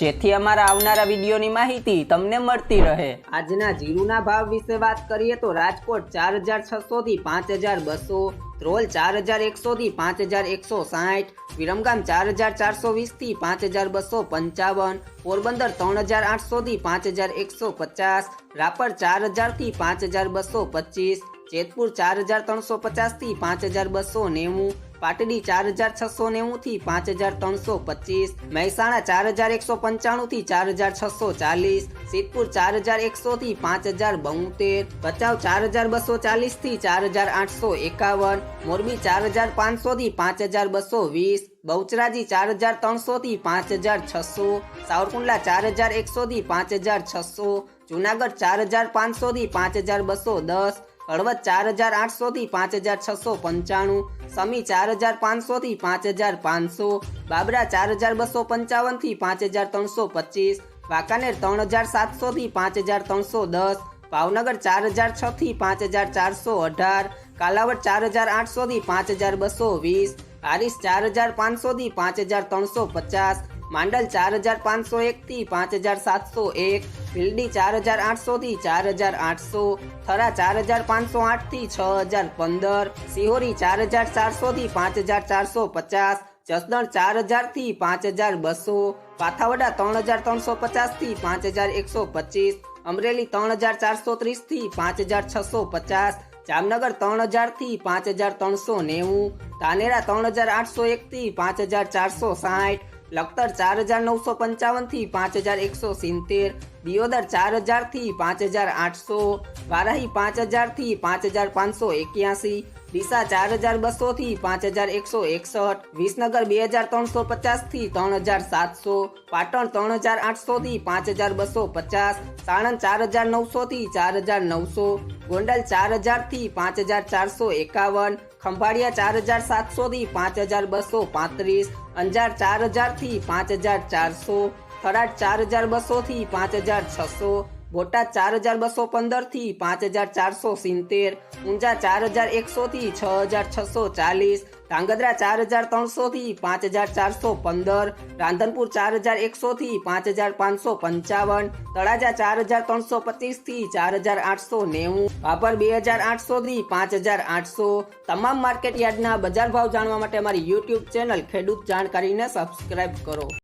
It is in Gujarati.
જેથી અમારા આવનારા વિડીયોની માહિતી તમને મળતી રહે. આજના જીરુના ભાવ વિશે વાત કરીએ તો રાજકોટ ચાર હજાર છસોથી પાંચ હજાર બસો, ધ્રોલ ચાર હજાર એકસોથી પાંચ હજાર એકસો સાઠ, વિરમગામ ચાર હજાર ચારસો વીસથી પાંચ હજાર બસો પંચાવન, પોરબંદર ત્રણ હજાર આઠસોથી પાંચ હજાર એકસો પચાસ, રાપર ચાર હજારથી પાંચ હજાર બસો પચીસ, જેતપુર ચાર હજાર ત્રણસો પચાસથી પાંચ હજાર બસો નેવું પાટડી ચાર હજાર છસો નેવુંથી પાંચ હજાર ત્રણસો પચીસ મહેસાણા ચાર હજાર એકસો પંચાણુંથી ચાર હજાર છસો ચાલીસ સિદ્ધપુર ચાર હજાર એકસોથી પાંચ હજાર બોતેર ભચાઉ ચાર હજાર બસો ચાલીસથી ચાર હજાર આઠસો એકાવન મોરબી ચાર હજાર પાંચસોથી પાંચ હજાર બસો વીસ બહુચરાજી ચાર હજાર ત્રણસોથી પાંચ હજાર છસો સાવરકુંડલા ચાર હજાર એકસોથી પાંચ હજાર છસો જુનાગઢ ચાર હજાર પાંચસોથી પાંચ હજાર બસો દસ હળવદ ચાર હજાર આઠસોથી પાંચ હજાર છસો પંચાણું, સમી ચાર હજાર પાંચસોથી પાંચ હજાર પાંચસો, બાબરા ચાર હજાર બસો પંચાવનથી પાંચ હજાર ત્રણસો પચીસ, વાંકાનેર ત્રણ હજાર સાતસોથી પાંચ હજાર ત્રણસો દસ, ભાવનગર ચાર હજાર છથી પાંચ હજાર ચારસો અઢાર, કાલાવડ ચાર હજાર આઠસોથી પાંચ હજાર બસો વીસ, હારીસ ચાર હજાર પાંચસોથી પાંચ હજાર ત્રણસો પચાસ માંડલ ચાર હજાર પાંચસો એકથી પાંચ હજાર સાતસો એક, ભીલડી ચાર હજાર આઠસોથી ચાર હજાર આઠસો, થરા ચાર હજાર પાંચસો આઠથી છ હજાર પંદર, સિહોરી ચાર હજાર ચારસોથી પાંચ હજાર ચારસો પચાસ, જસદણ ચાર હજારથી પાંચ હજાર બસો, પાથાવડા ત્રણ હજાર ત્રણસો પચાસથી પાંચ હજાર એકસો પચીસ, અમરેલી ત્રણ હજાર ચારસો ત્રીસથી પાંચ હજાર છસો પચાસ, જામનગર ત્રણ હજારથી પાંચ હજાર ત્રણસો નેવું ધાનેરા ત્રણ હજાર આઠસો એકથી પાંચ હજાર ચારસો સાઠ લખતર ચાર હજાર નવસો પંચાવનથી પાંચ હજાર એકસો સિત્તેર, દિયોદર ચાર હજારથી પાંચ હજાર આઠસો, વારાહી પાંચ હજારથી પાંચ હજાર પાંચસો એક્યાસી, ડીસા ચાર હજાર બસોથી પાંચ હજાર એકસો એકસઠ, વિસનગર બે હજાર ત્રણસો પચાસથી ત્રણ હજાર સાતસો, પાટણ ત્રણ હજાર આઠસોથી પાંચ હજાર બસો પચાસ, સાણંદ ચાર હજાર નવસોથી ચાર હજાર નવસો, ગોંડલ ચાર હજારથી પાંચ હજાર ચારસો એકાવન ખંભાળિયા ચાર હજાર સાતસોથી પાંચ હજાર બસો પાંત્રીસ, અંજાર ચાર હજારથી પાંચ હજાર ચારસો, થરાદ ચાર હજાર બસોથી પાંચ હજાર છસો બોટાદ ચાર હજાર બસો પંદરથી પાંચ હજાર ચારસો સિત્તેર, ઊંઝા ચાર હજાર એકસોથી છ હજાર છસો ચાલીસ, ધાંગધ્રા ચાર હજાર ત્રણસોથી પાંચ હજાર ચારસો પંદર, રાંધનપુર ચાર હજાર એકસોથી પાંચ હજાર પાંચસો પંચાવન, તળાજા ચાર હજાર ત્રણસો પચીસથી ચાર હજાર આઠસો નેવું ભાભર બે હજાર આઠસોથી પાંચ હજાર આઠસો. તમામ માર્કેટ યાર્ડના બજાર ભાવ જાણવા માટે અમારી યુટ્યુબ ચેનલ ખેડૂત જાણકારીને સબસ્ક્રાઇબ કરો.